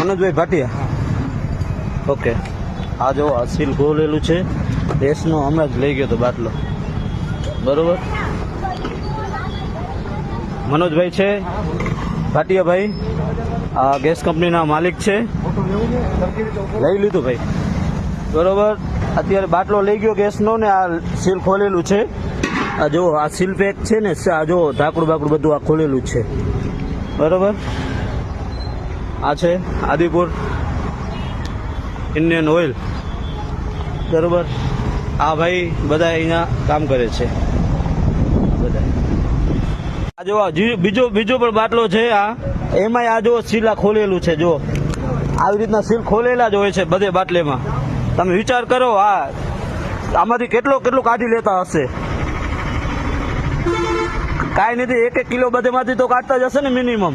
મનોજભાઈ Bhatia. Okay. આ જો આ સીલ ખોલેલું છે. ગેસનો હમણાં જ લઈ ગયો હતો બાટલો. બરોબર? મનોજભાઈ છે. ભાટિયાભાઈ આ ગેસ કંપનીના માલિક છે. લઈ લીધું ભાઈ. બરોબર? અત્યારે બાટલો લઈ ગયો ગેસનો ને આ સીલ ખોલેલું છે. આ જો આ સીલ પેક છે ને આ જો ઢાંકડું બાકડું બધું આ ખોલેલું છે. બરોબર? આ છે આદિપુર ઇન્ડિયન ઓઇલ બરોબર? આ ભાઈ બધા અહીંયા કામ કરે છે. બધા. આ જો બીજો બીજો પણ બાટલો છે આ. એમાંય આ જો સીલા ખોલેલું છે, જો. આવી રીતના સીલ ખોલેલા જ હોય છે બધે બાટલીમાં. તમે વિચાર કરો, આ, આમાંથી કેટલો, કેટલું કાઢી લેતા હશે? કાંઈ નથી એક એક કિલો બધેમાંથી તો કાઢતા જ હશે ને મિનિમમ